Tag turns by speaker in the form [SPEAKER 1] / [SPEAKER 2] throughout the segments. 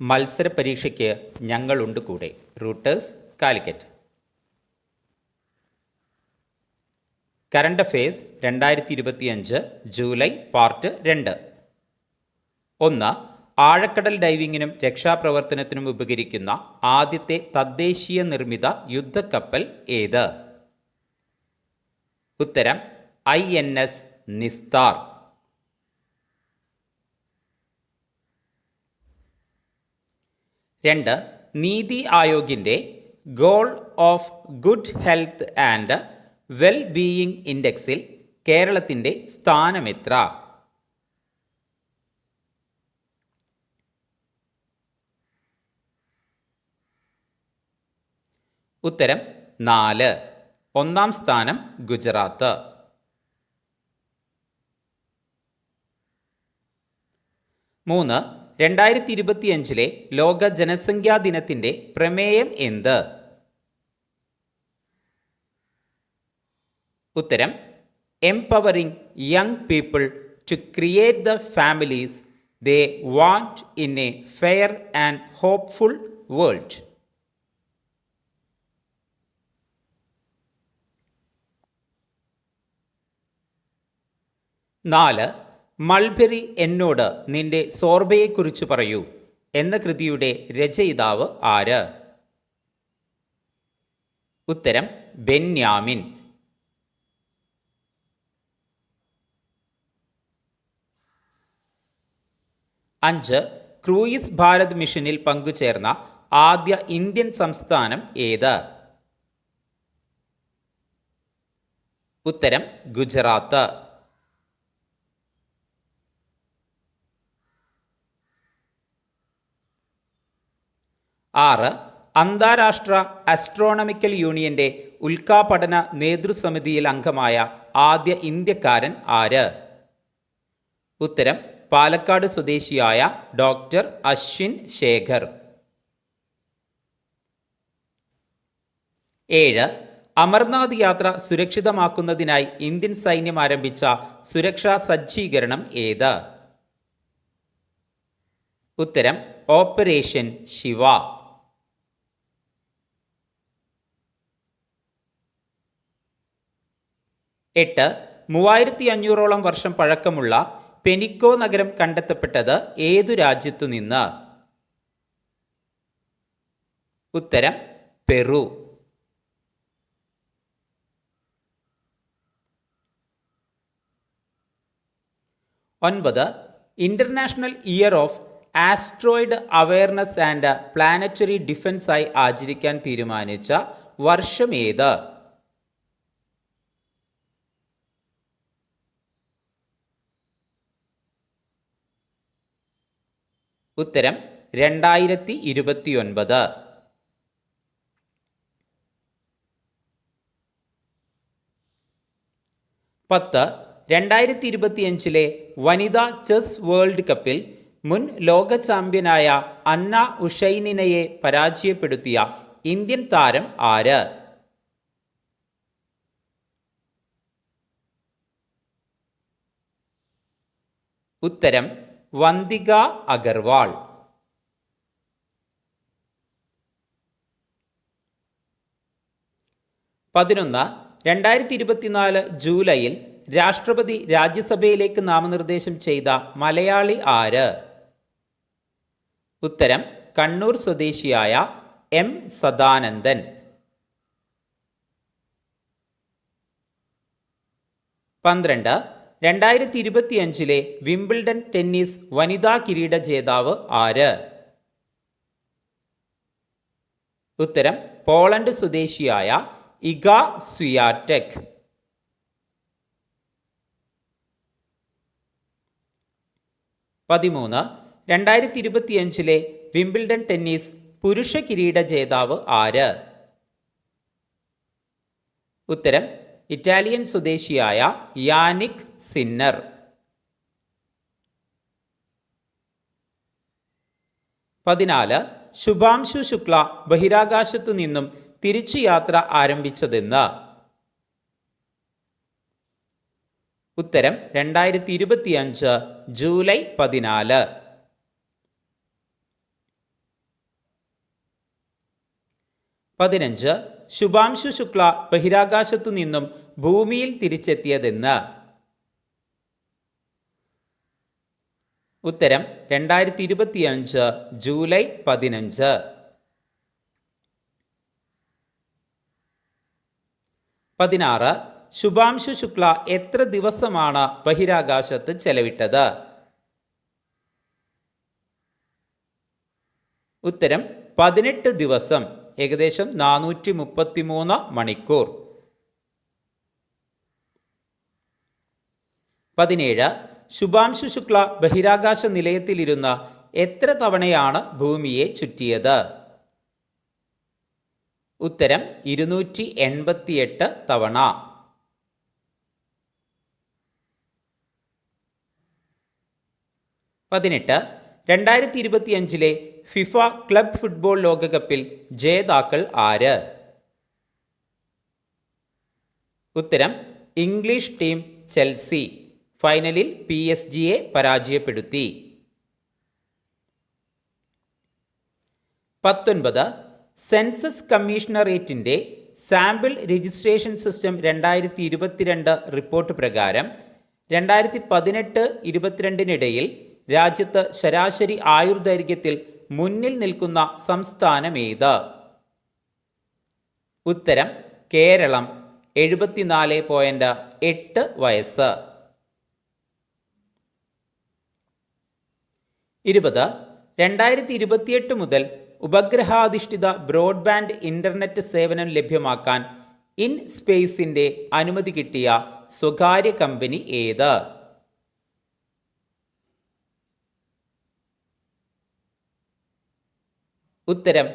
[SPEAKER 1] മത്സര പരീക്ഷയ്ക്ക് ഞങ്ങളുണ്ട് കൂടെ. റൂട്ടേഴ്സ് കാലിക്കറ്റ്. കറണ്ട് അഫയേഴ്സ് രണ്ടായിരത്തി ഇരുപത്തിയഞ്ച് ജൂലൈ പാർട്ട് രണ്ട്. ഒന്ന് ആഴക്കടൽ ഡൈവിങ്ങിനും രക്ഷാപ്രവർത്തനത്തിനും ഉപകരിക്കുന്ന ആദ്യത്തെ തദ്ദേശീയ നിർമ്മിത യുദ്ധക്കപ്പൽ ഏത്? ഉത്തരം ഐ എൻ എസ് നിസ്താർ. രണ്ട് നീതി ആയോഗിന്റെ goal of good health and well being ഇൻഡെക്സിൽ കേരളത്തിന്റെ സ്ഥാനമെത്ര? ഉത്തരം നാല്. ഒന്നാം സ്ഥാനം ഗുജറാത്ത്. മൂന്ന് രണ്ടായിരത്തി ഇരുപത്തിയഞ്ചിലെ ലോക ജനസംഖ്യാ ദിനത്തിന്റെ പ്രമേയം എന്ത്? ഉത്തരം empowering young people to create the families they want in a fair and hopeful world നാല് മൾബെറി എന്നോട് നിന്റെ സോർബയെക്കുറിച്ച് പറയൂ. എന്ന കൃതിയുടെ രചയിതാവ് ആര്? ഉത്തരം ബെന്യാമിൻ. അഞ്ച് ക്രൂയിസ് ഭാരത് മിഷനിൽ പങ്കുചേർന്ന ആദ്യ ഇന്ത്യൻ സംസ്ഥാനം ഏത്? ഉത്തരം ഗുജറാത്ത്. ആറ് അന്താരാഷ്ട്ര അസ്ട്രോണമിക്കൽ യൂണിയന്റെ ഉൽക്കാപഠന നേതൃസമിതിയിൽ അംഗമായ ആദ്യ ഇന്ത്യക്കാരൻ ആര്? ഉത്തരം പാലക്കാട് സ്വദേശിയായ ഡോക്ടർ അശ്വിൻ ശേഖർ. ഏഴ് അമർനാഥ് യാത്ര സുരക്ഷിതമാക്കുന്നതിനായി ഇന്ത്യൻ സൈന്യം ആരംഭിച്ച സുരക്ഷാ സജ്ജീകരണം ഏത്? ഉത്തരം ഓപ്പറേഷൻ ശിവ. എട്ട് മൂവായിരത്തി അഞ്ഞൂറോളം വർഷം പഴക്കമുള്ള പെനിക്കോ നഗരം കണ്ടെത്തപ്പെട്ടത് ഏതു രാജ്യത്തു നിന്ന്? ഉത്തരം പെറു. ഒൻപത് international year of asteroid awareness and planetary defence ആയി ആചരിക്കാൻ തീരുമാനിച്ച വർഷം ഏത് ഉത്തരം രണ്ടായിരത്തി ഇരുപത്തിയൊൻപത് പത്ത് രണ്ടായിരത്തി ഇരുപത്തിയഞ്ചിലെ വനിതാ ചെസ് വേൾഡ് കപ്പിൽ മുൻ ലോക ചാമ്പ്യനായ അന്ന ഉഷൈനിനയെ പരാജയപ്പെടുത്തിയ ഇന്ത്യൻ താരം ആര്? ഉത്തരം വന്തിക അഗർവാൾ. പതിനൊന്ന് രണ്ടായിരത്തി ഇരുപത്തിനാല് ജൂലൈയിൽ രാഷ്ട്രപതി രാജ്യസഭയിലേക്ക് നാമനിർദ്ദേശം ചെയ്ത മലയാളി ആര്? ഉത്തരം കണ്ണൂർ സ്വദേശിയായ എം. സദാനന്ദൻ. പന്ത്രണ്ട് രണ്ടായിരത്തി ഇരുപത്തിയഞ്ചിലെ വിംബിൾഡൺ ടെന്നീസ് വനിതാ കിരീട ജേതാവ് ആര്? ഉത്തരം പോളണ്ട് സ്വദേശിയായ ഇഗ സ്വിയാറ്റെക്. പതിമൂന്ന് രണ്ടായിരത്തി ഇരുപത്തിയഞ്ചിലെ വിംബിൾഡൺ ടെന്നീസ് പുരുഷ കിരീട ജേതാവ് ആര്? ഉത്തരം ഇറ്റാലിയൻ സ്വദേശിയായ യാനിക് സിന്നർ. പതിനാല് ശുഭാംശു ശുക്ല ബഹിരാകാശത്തു നിന്നും തിരിച്ചു യാത്ര ആരംഭിച്ചതെന്ന്. ഉത്തരം രണ്ടായിരത്തി ഇരുപത്തിയഞ്ച് ജൂലൈ പതിനാല്. പതിനഞ്ച് ശുഭാംശു ശുക്ല ബഹിരാകാശത്തു നിന്നും ഭൂമിയിൽ തിരിച്ചെത്തിയതെന്ന്. ഉത്തരം രണ്ടായിരത്തി ഇരുപത്തിയഞ്ച് ജൂലൈ പതിനഞ്ച്. പതിനാറ് ശുഭാംശു ശുക്ല എത്ര ദിവസമാണ് ബഹിരാകാശത്ത് ചെലവിട്ടത്? ഉത്തരം പതിനെട്ട് ദിവസം. ഏകദേശം നാനൂറ്റി മുപ്പത്തി മൂന്ന് മണിക്കൂർ. പതിനേഴ് ശുഭാംശു ശുക്ല ബഹിരാകാശ നിലയത്തിലിരുന്ന എത്ര തവണയാണ് ഭൂമിയെ ചുറ്റിയത്? ഉത്തരം ഇരുന്നൂറ്റി എൺപത്തിയെട്ട് തവണ. പതിനെട്ട് രണ്ടായിരത്തി ഇരുപത്തിയഞ്ചിലെ ഫിഫ ക്ലബ് ഫുട്ബോൾ ലോകകപ്പിൽ ജേതാക്കൾ ആര്? ഉത്തരം ഇംഗ്ലീഷ് ടീം ചെൽസി. ഫൈനലിൽ പി എസ് ജിയെ പരാജയപ്പെടുത്തി. പത്തൊൻപത് സെൻസസ് കമ്മീഷണറേറ്റിന്റെ സാമ്പിൾ രജിസ്ട്രേഷൻ സിസ്റ്റം രണ്ടായിരത്തി ഇരുപത്തിരണ്ട് റിപ്പോർട്ട് പ്രകാരം രണ്ടായിരത്തി പതിനെട്ട് ഇരുപത്തിരണ്ടിനിടയിൽ രാജ്യത്ത് ശരാശരി ആയുർദൈർഘ്യത്തിൽ മുന്നിൽ നിൽക്കുന്ന സംസ്ഥാനമേത്? ഉത്തരം കേരളം. എഴുപത്തിനാല് പോയിന്റ് എട്ട് വയസ്സ്. ഇരുപത് രണ്ടായിരത്തി ഇരുപത്തിയെട്ട് മുതൽ ഉപഗ്രഹാധിഷ്ഠിത ബ്രോഡ്ബാൻഡ് ഇന്റർനെറ്റ് സേവനം ലഭ്യമാക്കാൻ ഇൻ സ്പേസിന്റെ അനുമതി കിട്ടിയ സ്വകാര്യ കമ്പനി ഏത്? ഉത്തരം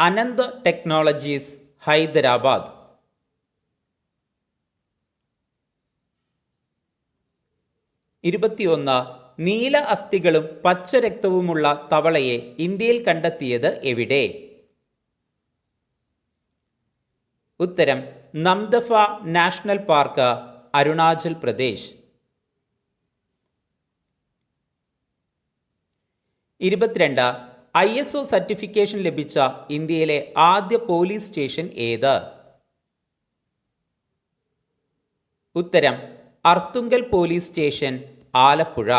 [SPEAKER 1] അനന്ത് ടെക്നോളജീസ് ഹൈദരാബാദ്. ഇരുപത്തിയൊന്ന് നീല അസ്ഥികളും പച്ച രക്തവുമുള്ള തവളയെ ഇന്ത്യയിൽ കണ്ടെത്തിയത് എവിടെ? ഉത്തരം നംദഫ നാഷണൽ പാർക്ക് അരുണാചൽ പ്രദേശ്. ഇരുപത്തിരണ്ട് ഐ എസ് ഒ സർട്ടിഫിക്കേഷൻ ലഭിച്ച ഇന്ത്യയിലെ ആദ്യ പോലീസ് സ്റ്റേഷൻ ഏത്? ഉത്തരം അർത്തുങ്കൽ പോലീസ് സ്റ്റേഷൻ ആലപ്പുഴ.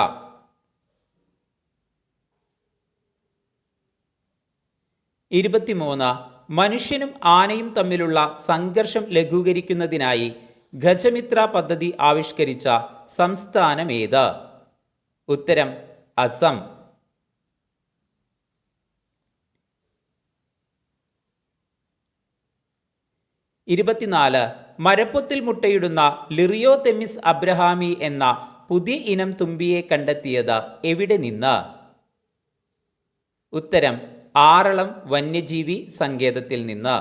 [SPEAKER 1] ഇരുപത്തിമൂന്ന് മനുഷ്യനും ആനയും തമ്മിലുള്ള സംഘർഷം ലഘൂകരിക്കുന്നതിനായി ഗജമിത്ര പദ്ധതി ആവിഷ്കരിച്ച സംസ്ഥാനമേത് ഉത്തരം അസം. ഇരുപത്തിനാല് മരപ്പൊത്തിൽ മുട്ടയിടുന്ന ലിറിയോ തെമിസ് അബ്രഹാമി എന്ന പുതിയ ഇനം തുമ്പിയെ കണ്ടെത്തിയത് എവിടെ നിന്ന്? ഉത്തരം ആറളം വന്യജീവി സങ്കേതത്തിൽ നിന്ന്.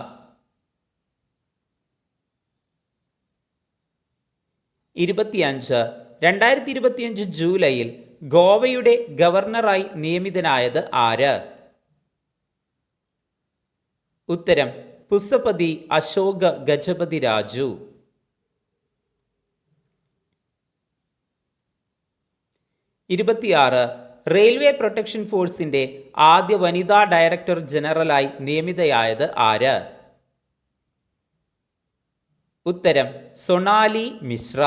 [SPEAKER 1] ഇരുപത്തിയഞ്ച് രണ്ടായിരത്തി ഇരുപത്തിയഞ്ച് ജൂലൈയിൽ ഗോവയുടെ ഗവർണറായി നിയമിതനായത് ആര്? ഉത്തരം പുസ്സപതി അശോക ഗജപതി രാജു. ഇരുപത്തിയാറ് റെയിൽവേ പ്രൊട്ടക്ഷൻ ഫോഴ്സിന്റെ ആദ്യ വനിതാ ഡയറക്ടർ ജനറലായി നിയമിതയായത് ആര്? ഉത്തരം സൊണാലി മിശ്ര.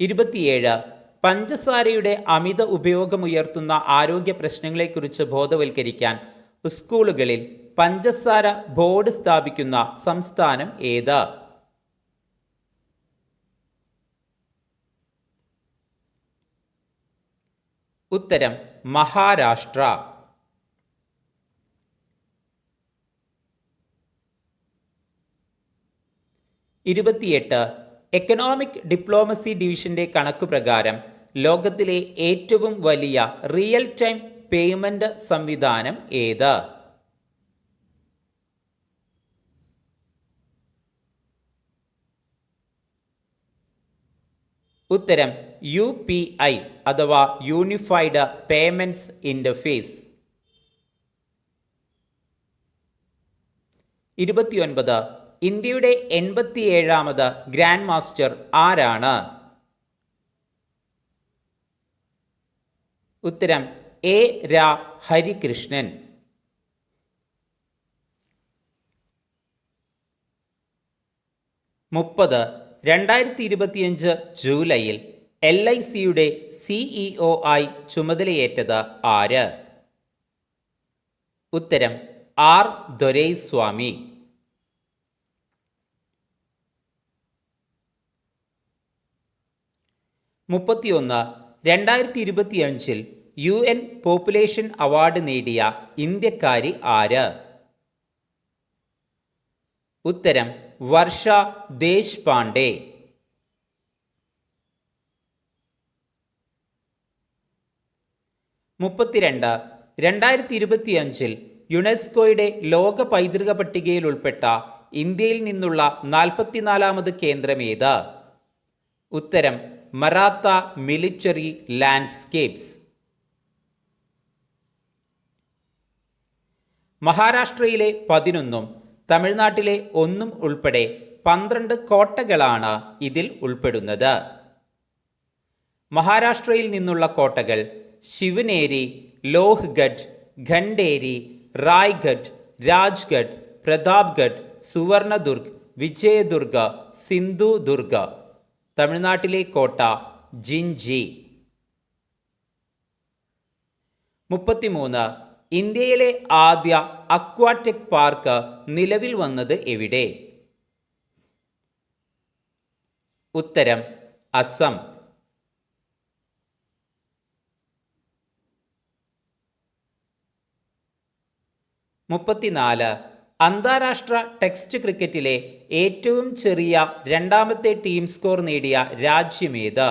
[SPEAKER 1] ഇരുപത്തിയേഴ് പഞ്ചസാരയുടെ അമിത ഉപയോഗമുയർത്തുന്ന ആരോഗ്യ പ്രശ്നങ്ങളെക്കുറിച്ച് ബോധവൽക്കരിക്കാൻ സ്കൂളുകളിൽ പഞ്ചസാര ബോർഡ് സ്ഥാപിക്കുന്ന സംസ്ഥാനം ഏത്? ഉത്തരം മഹാരാഷ്ട്ര. ഇരുപത്തിയെട്ട് എക്കണോമിക് ഡിപ്ലോമസി ഡിവിഷന്റെ കണക്ക് പ്രകാരം ലോകത്തിലെ ഏറ്റവും വലിയ റിയൽ ടൈം പേയ്മെന്റ് സംവിധാനം ഏത്? ഉത്തരം യു പി ഐ അഥവാ യൂണിഫൈഡ് പേയ്മെന്റ്സ് ഇന്റർഫേസ് ഇരുപത്തിയൊൻപത് ഇന്ത്യയുടെ എൺപത്തിയേഴാമത് ഗ്രാൻഡ് മാസ്റ്റർ ആരാണ്? ഉത്തരം എ രാ ഹരികൃഷ്ണൻ. മുപ്പത് രണ്ടായിരത്തി ഇരുപത്തിയഞ്ച് ജൂലൈയിൽ എൽ ഐ സിയുടെ സിഇഒ ആയി ചുമതലയേറ്റത് ആര്? ഉത്തരം ആർ ദൊരൈസ്വാമി. മുപ്പത്തിയൊന്ന് രണ്ടായിരത്തി ഇരുപത്തിയഞ്ചിൽ യു എൻ പോപ്പുലേഷൻ അവാർഡ് നേടിയ ഇന്ത്യക്കാരി ആര്? ഉത്തരം വർഷ ദേശ്പാണ്ഡെ. മുപ്പത്തിരണ്ട് രണ്ടായിരത്തി ഇരുപത്തിയഞ്ചിൽ യുനെസ്കോയുടെ ലോക പൈതൃക പട്ടികയിൽ ഉൾപ്പെട്ട ഇന്ത്യയിൽ നിന്നുള്ള നാൽപ്പത്തിനാലാമത് കേന്ദ്രമേത് ഉത്തരം മറാത്ത മിലിറ്ററി ലാൻഡ്സ്കേപ്സ്. മഹാരാഷ്ട്രയിലെ പതിനൊന്നും തമിഴ്നാട്ടിലെ ഒന്നും ഉൾപ്പെടെ പന്ത്രണ്ട് കോട്ടകളാണ് ഇതിൽ ഉൾപ്പെടുന്നത്. മഹാരാഷ്ട്രയിൽ നിന്നുള്ള കോട്ടകൾ ശിവനേരി ലോഹ്ഗഡ് ഖണ്ഡേരി റായ്ഗഡ് രാജ്ഗഡ് പ്രതാപ്ഗഡ് സുവർണദുർഗ് വിജയദുർഗ സിന്ധുദുർഗ. തമിഴ്നാട്ടിലെ കോട്ട ജിൻജി. മുപ്പത്തിമൂന്ന്. ഇന്ത്യയിലെ ആദ്യ അക്വാറ്റിക് പാർക്ക് നിലവിൽ വന്നത് എവിടെ? ഉത്തരം അസം. മുപ്പത്തിനാല്. അന്താരാഷ്ട്ര ടെക്സ്റ്റ് ക്രിക്കറ്റിലെ ഏറ്റവും ചെറിയ രണ്ടാമത്തെ ടീം സ്കോർ നേടിയ രാജ്യമേത്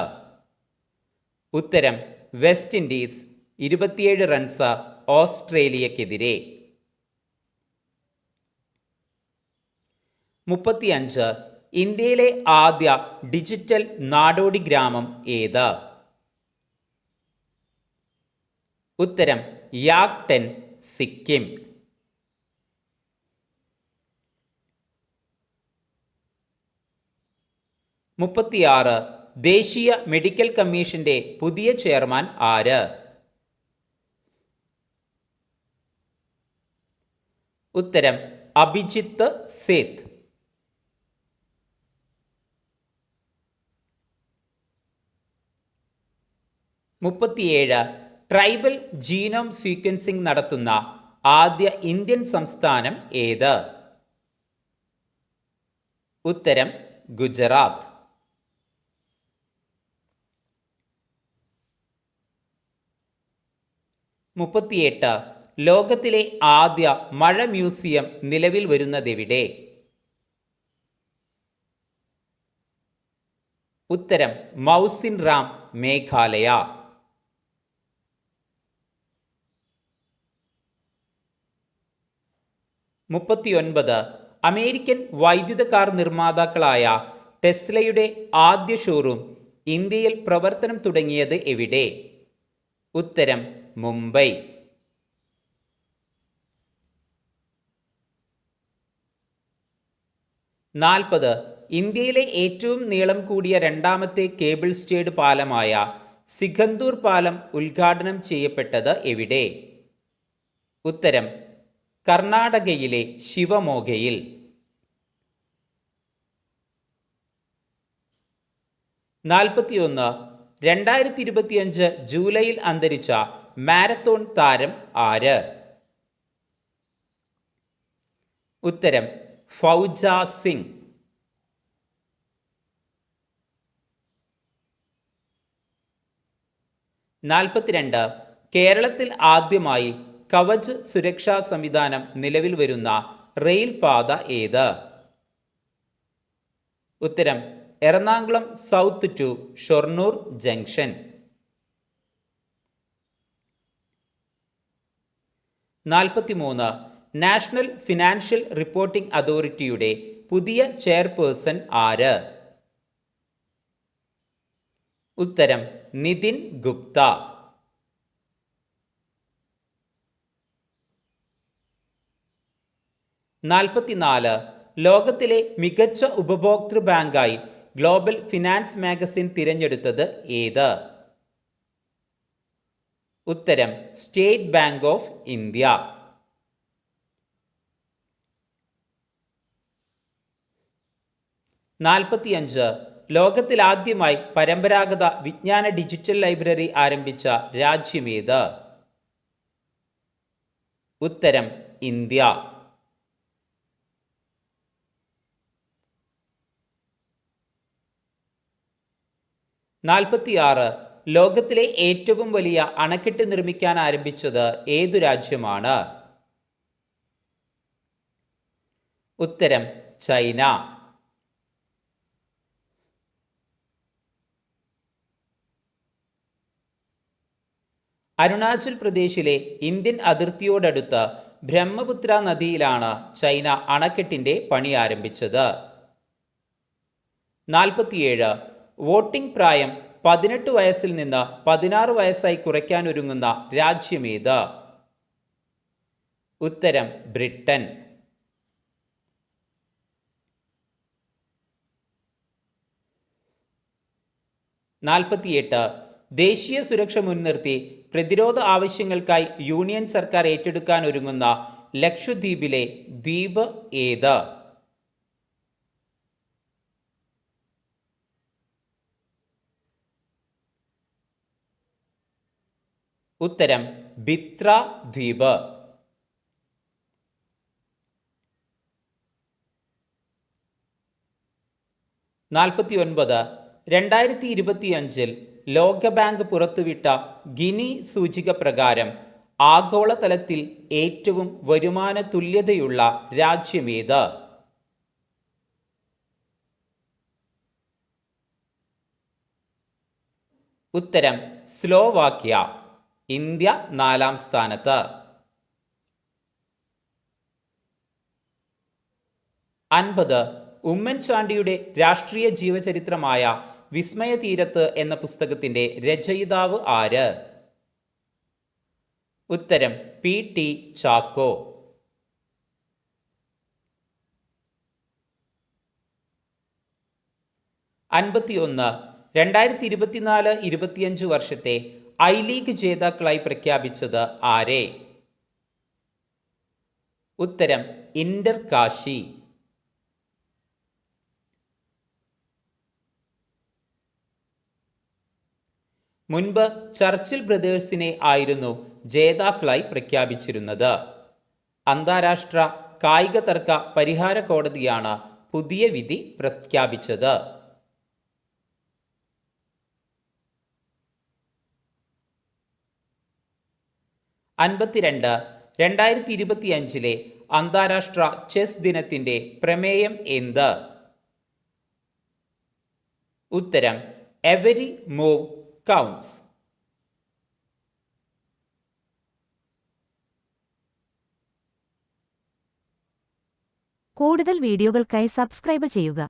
[SPEAKER 1] ഉത്തരം വെസ്റ്റ് ഇൻഡീസ്. ഇരുപത്തിയേഴ് റൺസ് ഓസ്ട്രേലിയക്കെതിരെ. മുപ്പത്തിയഞ്ച് ഇന്ത്യയിലെ ആദ്യ ഡിജിറ്റൽ നാടോടി ഗ്രാമം ഏത്? ഉത്തരം യാക്ടൻ സിക്കിം. മുപ്പത്തിയാറ് ദേശീയ മെഡിക്കൽ കമ്മീഷന്റെ പുതിയ ചെയർമാൻ ആര്? ഉത്തരം അഭിജിത്ത് സേത്ത്. മുപ്പത്തിയേഴ് ട്രൈബൽ ജീനോം സീക്വൻസിംഗ് നടത്തുന്ന ആദ്യ ഇന്ത്യൻ സംസ്ഥാനം ഏത്? ഉത്തരം ഗുജറാത്ത്. മുപ്പത്തിയെട്ട്. ലോകത്തിലെ ആദ്യ മഴ മ്യൂസിയം നിലവിൽ വരുന്നതെവിടെ? ഉത്തരം മൗസിൻ റാം മേഘാലയ. മുപ്പത്തിയൊൻപത്. അമേരിക്കൻ വൈദ്യുത കാർ നിർമ്മാതാക്കളായ ടെസ്ലയുടെ ആദ്യ ഷോറൂം ഇന്ത്യയിൽ പ്രവർത്തനം തുടങ്ങിയത് എവിടെ? ഉത്തരം മുംബൈ. നാൽപ്പത്. ഇന്ത്യയിലെ ഏറ്റവും നീളം കൂടിയ രണ്ടാമത്തെ കേബിൾ സ്റ്റേഡ് പാലമായ സിഖന്ദൂർ പാലം ഉദ്ഘാടനം ചെയ്യപ്പെട്ടത് എവിടെ? ഉത്തരം കർണാടകയിലെ ശിവമോഗയിൽ. നാൽപ്പത്തിയൊന്ന്. രണ്ടായിരത്തി ഇരുപത്തിയഞ്ച് ജൂലൈയിൽ അന്തരിച്ച മാരത്തോൺ താരം ആര്? ഉത്തരം ഫൗജ സിംഗ്. നാൽപ്പത്തിരണ്ട് കേരളത്തിൽ ആദ്യമായി കവച് സുരക്ഷാ സംവിധാനം നിലവിൽ വരുന്ന റെയിൽ പാത ഏത്? ഉത്തരം Ernakulam south to Shoranur junction. നാൽപ്പത്തിമൂന്ന് നാഷണൽ ഫിനാൻഷ്യൽ റിപ്പോർട്ടിംഗ് അതോറിറ്റിയുടെ പുതിയ ചെയർപേഴ്സൺ ആര്? ഉത്തരം നിതിൻ ഗുപ്ത. നാൽപ്പത്തിനാല് ലോകത്തിലെ മികച്ച ഉപഭോക്തൃ ബാങ്കായി ഗ്ലോബൽ ഫിനാൻസ് മാഗസിൻ തിരഞ്ഞെടുത്തത് ഏത്? ഉത്തരം സ്റ്റേറ്റ് ബാങ്ക് ഓഫ് ഇന്ത്യ നാൽപ്പത്തിയഞ്ച് ലോകത്തിൽ ആദ്യമായി പരമ്പരാഗത വിജ്ഞാന ഡിജിറ്റൽ ലൈബ്രറി ആരംഭിച്ച രാജ്യമേത് ഉത്തരം ഇന്ത്യ. നാൽപ്പത്തിയാറ് ലോകത്തിലെ ഏറ്റവും വലിയ അണക്കെട്ട് നിർമ്മിക്കാൻ ആരംഭിച്ചത് ഏതു രാജ്യമാണ്? ഉത്തരം ചൈന. അരുണാചൽ പ്രദേശിലെ ഇന്ത്യൻ അതിർത്തിയോടടുത്ത് ബ്രഹ്മപുത്ര നദിയിലാണ് ചൈന അണക്കെട്ടിന്റെ പണി ആരംഭിച്ചത്. നാൽപ്പത്തിയേഴ് വോട്ടിംഗ് പ്രായം പതിനെട്ട് വയസ്സിൽ നിന്ന് പതിനാറ് വയസ്സായി കുറയ്ക്കാനൊരുങ്ങുന്ന രാജ്യമേത് ഉത്തരം ബ്രിട്ടൻ. നാൽപ്പത്തിയെട്ട്. ദേശീയ സുരക്ഷ മുൻനിർത്തി പ്രതിരോധ ആവശ്യങ്ങൾക്കായി യൂണിയൻ സർക്കാർ ഏറ്റെടുക്കാൻ ഒരുങ്ങുന്ന ലക്ഷദ്വീപിലെ ദ്വീപ് ഏത്? ഉത്തരം ബിത്ര ദ്വീപ്. നാൽപ്പത്തി ഒൻപത് രണ്ടായിരത്തി ഇരുപത്തിയഞ്ചിൽ ലോകബാങ്ക് പുറത്തുവിട്ട ഗിനി സൂചിക പ്രകാരം ആഗോളതലത്തിൽ ഏറ്റവും വരുമാന തുല്യതയുള്ള രാജ്യമേത്? ഉത്തരം സ്ലോവാക്യ. ഇന്ത്യ നാലാം സ്ഥാനത്ത്. അൻപത് ഉമ്മൻചാണ്ടിയുടെ രാഷ്ട്രീയ ജീവചരിത്രമായ വിസ്മയ തീരത്ത് എന്ന പുസ്തകത്തിന്റെ രചയിതാവ് ആര്? ഉത്തരം പി. ടി. ചാക്കോ. അൻപത്തിയൊന്ന് രണ്ടായിരത്തി ഇരുപത്തിനാല് ഇരുപത്തിയഞ്ച് വർഷത്തെ ഐ ലീഗ് ജേതാക്കളായി പ്രഖ്യാപിച്ചത് ആരെ? ഉത്തരം ഇന്റർ കാശി. മുൻപ് ചർച്ചിൽ ബ്രദേഴ്സിനെ ആയിരുന്നു ജേതാക്കളായി പ്രഖ്യാപിച്ചിരുന്നത്. അന്താരാഷ്ട്ര കായിക തർക്ക പരിഹാര കോടതിയാണ് പുതിയ വിധി പ്രഖ്യാപിച്ചത്. അൻപത്തിരണ്ട് രണ്ടായിരത്തി ഇരുപത്തിയഞ്ചിലെ അന്താരാഷ്ട്ര ചെസ് ദിനത്തിന്റെ പ്രമേയം എന്ത്? ഉത്തരം എവരി മൂവ് കൗണ്ട്സ്
[SPEAKER 2] കൂടുതൽ വീഡിയോകൾക്കായി സബ്സ്ക്രൈബ് ചെയ്യുക.